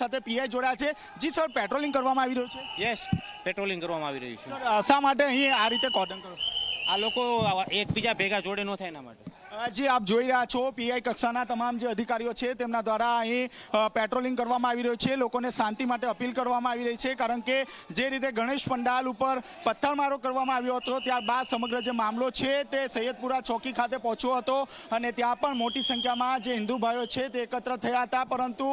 સાથે પીઆઈ જોડાયા છે. જી સર પેટ્રોલિંગ કરવામાં આવી રહ્યું છે? યસ પેટ્રોલિંગ કરવામાં આવી રહ્યું છે. સર શા માટે અહીં આ રીતે કોર્ડન કરો? આ લોકો એકબીજા ભેગા જોડે ન થાય એના માટે. જી આપ જોઈ રહ્યા છો, પીઆઈ કક્ષાના તમામ જે અધિકારીઓ છે, તેમના દ્વારા અહીં પેટ્રોલિંગ કરવામાં આવી રહ્યું છે, લોકોને શાંતિ માટે અપીલ કરવામાં આવી રહી છે, કારણ કે જે રીતે ગણેશ પંડાલ ઉપર પથ્થરમારો કરવામાં આવ્યો હતો, ત્યારબાદ સમગ્ર જે મામલો છે તે સૈયદપુરા ચોકી ખાતે પહોંચ્યો હતો અને ત્યાં પણ મોટી સંખ્યામાં જે હિન્દુ ભાઈઓ છે તે એકત્ર થયા હતા, પરંતુ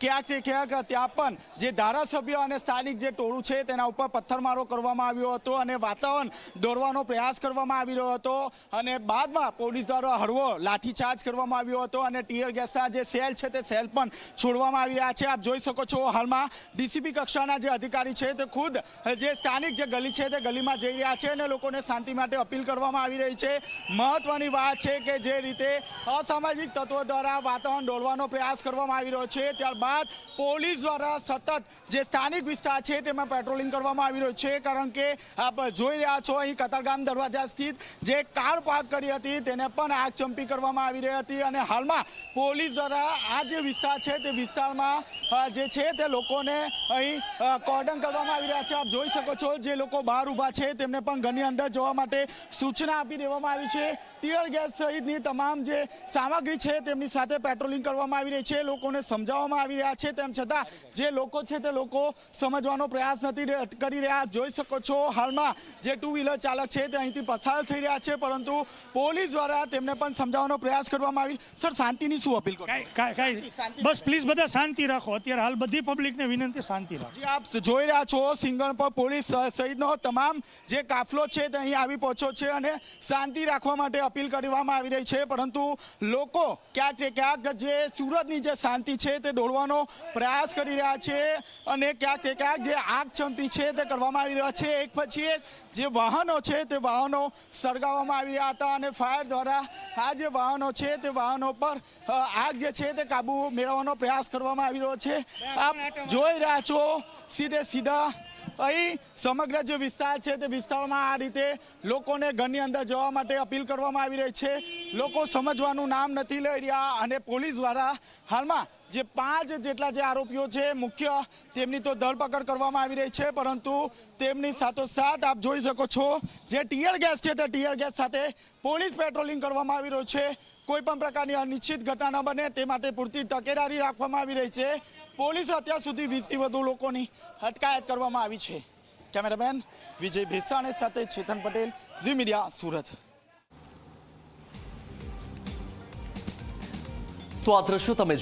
ક્યાંક ને ક્યાંક ત્યાં પણ જે ધારાસભ્ય અને સ્થાનિક જે ટોળું છે તેના ઉપર પથ્થરમારો કરવામાં આવ્યો હતો અને વાતાવરણ દોરવાનો પ્રયાસ કરવામાં આવી રહ્યો હતો અને બાદમાં પોલીસ દ્વારા હળવો લાઠીચાર્જ કરવામાં આવ્યો હતો અને ટીયર ગેસના જે સેલ છે તે સેલ પણ છોડવામાં આવી રહ્યા છે. આપ જોઈ શકો છો હાલમાં ડીસીપી કક્ષાના જે અધિકારી છે તે ખુદ જે સ્થાનિક જે ગલી છે તે ગલીમાં જઈ રહ્યા છે અને લોકોને શાંતિ માટે અપીલ કરવામાં આવી રહી છે. મહત્વની વાત છે કે જે રીતે અસામાજિક તત્વો દ્વારા વાતાવરણ ડોલવાનો પ્રયાસ કરવામાં આવી રહ્યો છે. ત્યારબાદ પોલીસ દ્વારા સતત જે સ્થાનિક વિસ્તાર છે તેમાં પેટ્રોલિંગ કરવામાં આવી રહ્યું છે. કારણ કે આપ જોઈ રહ્યા છો અહીં કતારગામ દરવાજા સ્થિત જે કાર પાર્ક કરી હતી તેને પણ આગ ચંપી કરવામાં આવી રહી હતી અને હાલમાં પોલીસ દ્વારા આ જે વિસ્તાર છે તે વિસ્તારમાં જે છે તે લોકોને અહીં કોર્ડન કરવામાં આવી રહ્યા છે. આપ જોઈ શકો છો જે લોકો બહાર ઊભા છે તેમને પણ ઘરની અંદર જવા માટે સૂચના આપી દેવામાં આવી છે. ટીયર ગેસ સહિતની તમામ જે સામગ્રી છે તેમની સાથે પેટ્રોલિંગ કરવામાં આવી રહી છે. લોકોને સમજાવવામાં આવી રહ્યા છે. તેમ છતાં જે લોકો છે તે લોકો સમજવાનો પ્રયાસ નથી કરી રહ્યા. જોઈ શકો છો હાલમાં જે ટુ વ્હીલર ચાલક છે તે અહીંથી પસાર થઈ રહ્યા છે. પરંતુ પોલીસ દ્વારા તેમને પણ સમજાવવાનો પ્રયાસ કરવામાં આવી. સર શાંતિની શું અપીલ કરો? કાંઈ કાંઈ કાંઈ. બસ પ્લીઝ બધા શાંતિ રાખો. અત્યારે હાલ બધી પબ્લિકને વિનંતી શાંતિ રાખો. આપ જોઈ રહ્યા છો સિંગણ પર પોલીસ સહિતનો તમામ જે કાફલો છે તે અહીં આવી પહોંચ્યો છે અને શાંતિ રાખવા માટે અપીલ કરવામાં આવી રહી છે. પરંતુ લોકો ક્યાંક ક્યાંક જે સુરતની જે શાંતિ છે તે દોડવાનો પ્રયાસ કરી રહ્યા છે અને ક્યાંક ક્યાંક જે આગ ચંપી છે તે કરવામાં આવી રહ્યા છે. એક પછી એક જે વાહનો છે તે વાહનો સળગાવવામાં આવી રહ્યા હતા અને ફાયર દ્વારા આ જે વાહનો છે તે વાહનો પર આગ જે છે તે કાબુ મેળવવાનો પ્રયાસ કરવામાં આવી રહ્યો છે. આપ જોઈ રહ્યા છો, સીધે સીધા અહીં સમગ્ર જે વિસ્તાર છે તે વિસ્તારમાં આ રીતે લોકોને ઘરની અંદર જવા માટે અપીલ કરવામાં આવી રહી છે. લોકો સમજવાનું નામ નથી લઈ રહ્યા અને પોલીસ દ્વારા હાલમાં જે પાંચ જેટલા જે આરોપીઓ છે, મુખ્ય તેમની તો ધરપકડ કરવામાં આવી રહી છે, પરંતુ તેમની સાથોસાથ આપ જોઈ શકો છો, જે ટીયર ગેસ છે તે ટીયર ગેસ સાથે પોલીસ પેટ્રોલિંગ કરવામાં આવી રહ્યું છે. કોઈ પણ પ્રકારની અનિશ્ચિત ઘટના ન બને, તે માટે પૂરતી તકેદારી રાખવામાં આવી રહી છે. પોલીસ અત્યાર સુધી વીસથી વધુ લોકોની અટકાયત કરવામાં આવી છે. કેમેરામેન વિજય ભેસાણે સાથે ચેતન પટેલ, ઝી મીડિયા, સુરત. તો આ દ્રશ્યો તમે